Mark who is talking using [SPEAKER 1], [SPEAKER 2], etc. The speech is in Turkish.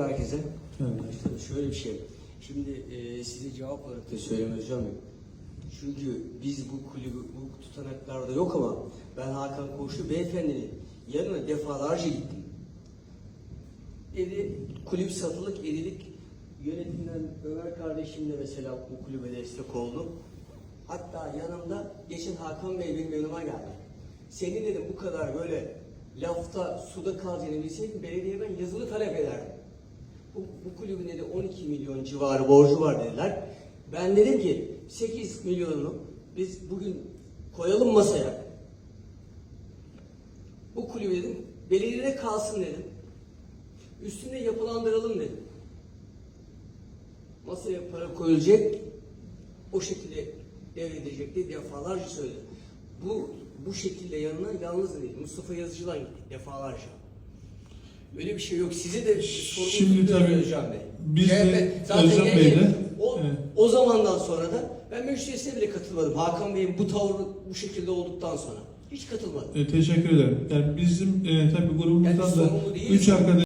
[SPEAKER 1] Herkese.
[SPEAKER 2] Evet.
[SPEAKER 1] Şöyle bir şey. Şimdi e, size cevap olarak da söyleyeyim hocam. Çünkü biz bu kulübü bu tutanaklarda yok ama ben Hakan Koçlu beyefendinin yanına defalarca gittim. Dedi kulüp satılık edilik yönetimden Ömer kardeşim de mesela bu kulübe destek oldu. Hatta yanımda geçen Hakan Bey benim yanıma geldi. Seni dedim bu kadar böyle lafta suda kalacağını bilseydim belediye ben yazılı talep ederdim. Bu, bu kulübün dedi 12 milyon civarı borcu var dediler. Ben dedim ki 8 milyonunu biz bugün koyalım masaya. Bu kulübü dedim belediyede kalsın dedim. Üstünde yapılandıralım dedim. Masaya para koyulacak, o şekilde devredilecek diye defalarca söyledim. Bu bu şekilde yanına yalnız değil. Mustafa Yazıcı'dan gittik defalarca. Böyle bir şey yok. Size de
[SPEAKER 2] Şimdi tabii
[SPEAKER 1] Özcan Bey.
[SPEAKER 2] biz de
[SPEAKER 1] CHP zaten
[SPEAKER 2] Özcan
[SPEAKER 1] yani
[SPEAKER 2] Bey'le,
[SPEAKER 1] o,
[SPEAKER 2] evet.
[SPEAKER 1] o zamandan sonra da ben meclisine bile katılmadım. Hakan Bey'in bu tavrı bu şekilde olduktan sonra. Hiç katılmadım.
[SPEAKER 2] E, teşekkür ederim. Yani bizim e, tabii
[SPEAKER 1] Yani
[SPEAKER 2] grubumuzdan da
[SPEAKER 1] sorumlu değiliz.
[SPEAKER 2] üç arkadaş